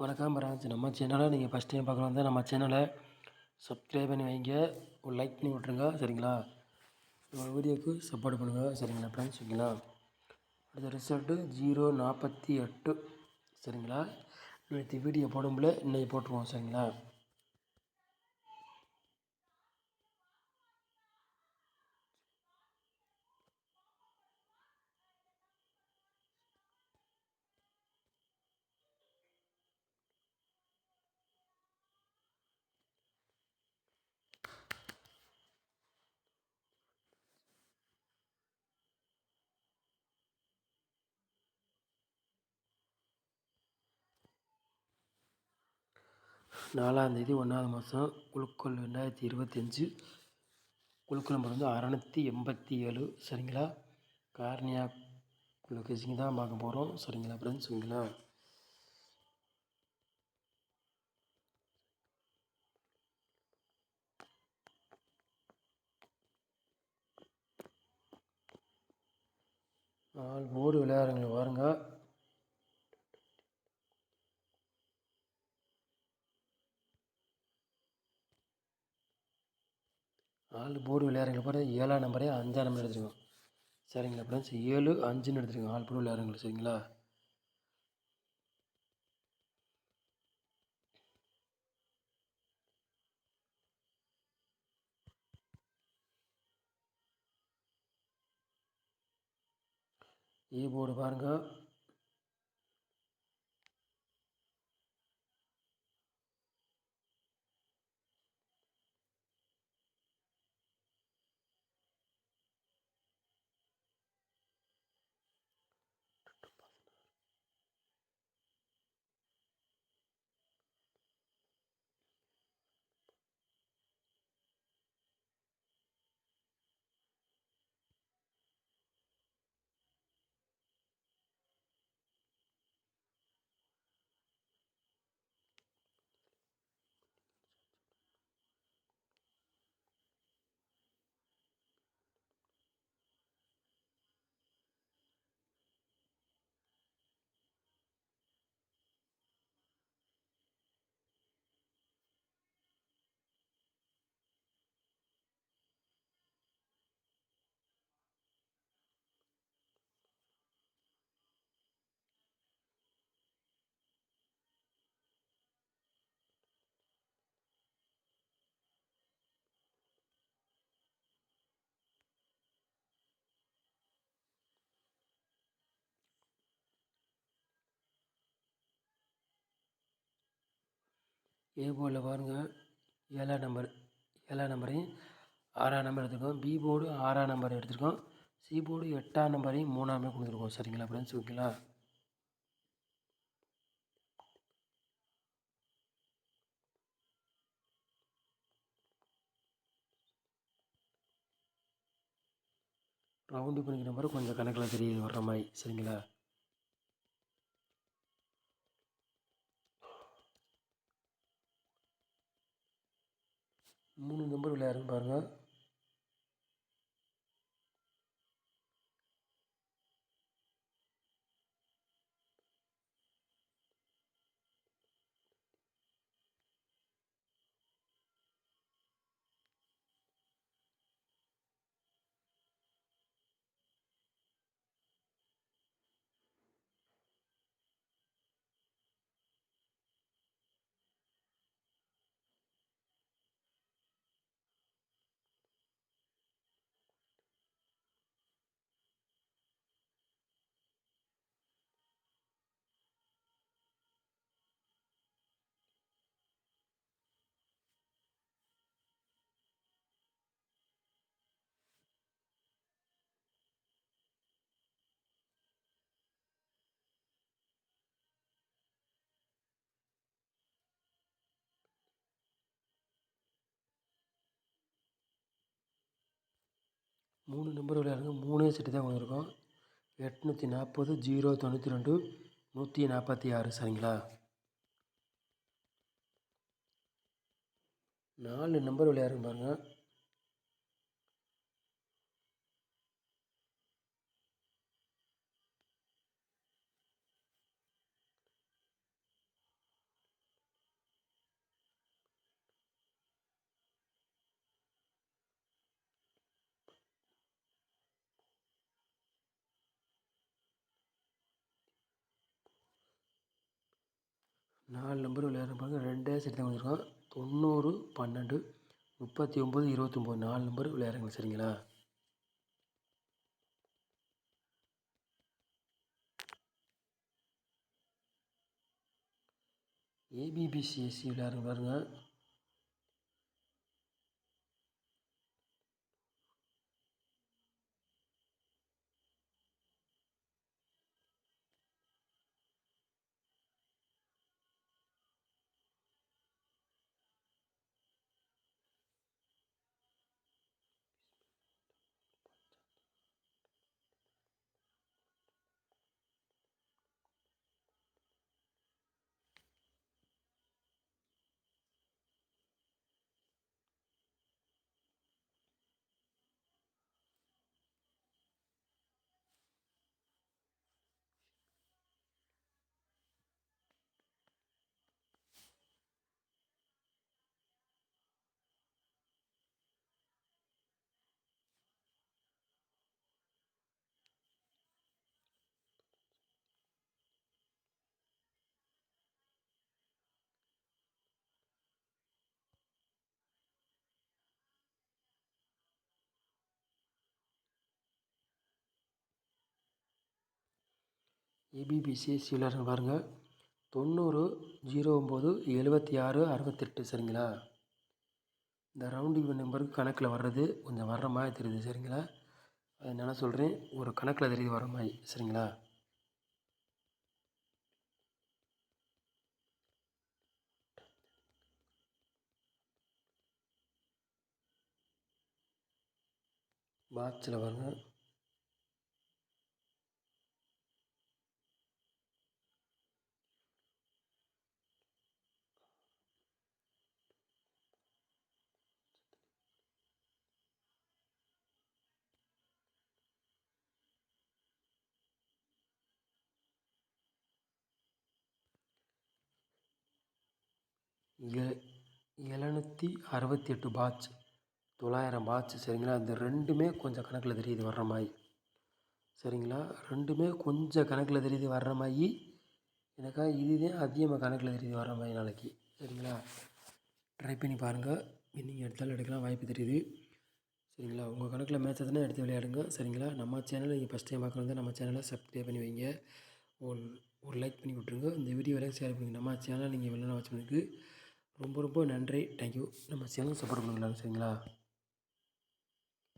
வணக்கம் பிரான்ஸ் நம்ம சேனலை நீங்கள் ஃபஸ்ட் டைம் பார்க்கலாம் வந்து நம்ம சேனலை சப்ஸ்கிரைப் பண்ணி வைங்க. ஒரு லைக் பண்ணி விட்ருங்க சரிங்களா? நம்ம வீடியோக்கு சப்போர்ட் பண்ணுங்கள் சரிங்களா ஃப்ரெண்ட்ஸ் ஓகேங்களா அடுத்த ரிசல்ட்டு ஜீரோ நாற்பத்தி எட்டு. சரிங்களா? நேற்று வீடியோ போடும்போது இன்னைக்கு போட்டுருவோம். சரிங்களா? நாலாந்தேதி ஒன்றாவது மாதம் குழுக்கள் ரெண்டாயிரத்தி இருபத்தஞ்சி. குழுக்கள் நம்பர் வந்து அறநூற்றி எண்பத்தி ஏழு. சரிங்களா? கார்னியா லொக்கேஷன் தான் பார்க்க போகிறோம் சரிங்களா ஃப்ரெண்ட்ஸ் சரிங்களா? நாலு போர்டு விளையாடுங்க பாருங்கள் ஆள் போர்டு விளையாடுறவங்க பாரு. ஏழாம் நம்பரே அஞ்சாம் நம்பர் எடுத்துருக்கோம். சரிங்களா ஃப்ரெண்ட்ஸ் ஏழு அஞ்சுன்னு எடுத்துருக்கோம். ஆள் போர்டு விளையாடுறவங்க சரிங்களா? ஏ போர்டு பாருங்கள் ஏ போர்டில் பாருங்கள் ஏழாம் நம்பர் ஏழாம் நம்பரையும் ஆறாம் நம்பர் எடுத்துருக்கோம். பி போர்டு ஆறாம் நம்பர் எடுத்திருக்கோம். சி போர்டு எட்டாம் நம்பரையும் மூணாம் கொடுத்துருக்கோம். சரிங்களா ஃப்ரெண்ட்ஸ் ஓகேங்களா? ரவுண்டு பண்ணிக்கிற மாதிரி கொஞ்சம் கணக்கில் தெரியுது வர்ற மாதிரி. சரிங்களா? மூணு நம்பர் விளையாடுன்னு பாருங்கள் மூணு நம்பர் விளையாடுங்க மூணே செட்டு தான் கொடுத்துருக்கோம். எட்நூற்றி நாற்பது ஜீரோ தொண்ணூற்றி ரெண்டு நூற்றி நாற்பத்தி ஆறு. சரிங்களா? நாலு நம்பர் விளையாடுங்க பாருங்கள் நாலு நம்பர் விளையாடுற பாருங்க. ரெண்டே சேர்த்து தான் தொண்ணூறு பன்னெண்டு முப்பத்தி ஒம்பது இருபத்தொம்போது. நாலு நம்பர் விளையாடுங்க சரிங்களா? ஏபிபிசிஎஸ்சி விளையாடுங்க பாருங்கள் ஏபிபிசிஎஸ்சி விளையாடுங்க பாருங்க. தொண்ணூறு ஜீரோ ஒம்பது எழுபத்தி ஆறு அறுபத்தெட்டு சரிங்களா இந்த ரவுண்டிங் நம்பருக்கு கணக்கில் வர்றது கொஞ்சம் வர்ற மாதிரி தெரியுது சரிங்களா? அதனால சொல்கிறேன் ஒரு கணக்கில் தெரியுது வர மாதிரி சரிங்களா? பாக்ஸில் வருங்க எ எழுநூற்றி அறுபத்தி எட்டு பாட்ச் தொள்ளாயிரம் பாட்ச் சரிங்களா? இந்த ரெண்டுமே கொஞ்சம் கணக்கில் தெரியுது வர்ற மாதிரி. சரிங்களா? ரெண்டுமே கொஞ்சம் கணக்கில் தெரியுது வர்ற மாதிரி. எனக்கா இதுதான் அதிகமாக கணக்கில் தெரியுது வர்ற மாதிரி நாளைக்கு. சரிங்களா? ட்ரை பண்ணி பாருங்கள் வின்னிங் எடுத்தாலும் எடுக்கலாம் வாய்ப்பு தெரியுது. சரிங்களா? உங்கள் கணக்கில் மேட்ச் எதுனா எடுத்து விளையாடுங்க. சரிங்களா? நம்ம சேனலை நீங்கள் ஃபஸ்ட் டைம் பார்க்குறது நம்ம சேனலை சப்ஸ்கிரைப் பண்ணி வைங்க. ஒரு ஒரு லைக் பண்ணி விட்ருங்க இந்த வீடியோ வரைக்கும் ஷேர் பண்ணுங்கள் நம்ம சேனலை நீங்கள் வெளில வாட்ச் பண்ணிருக்கு ரொம்ப ரொம்ப நன்றி. தேங்க்யூ நம்ம சேனல் சப்போர்ட் பண்ணுங்களா சரிங்களா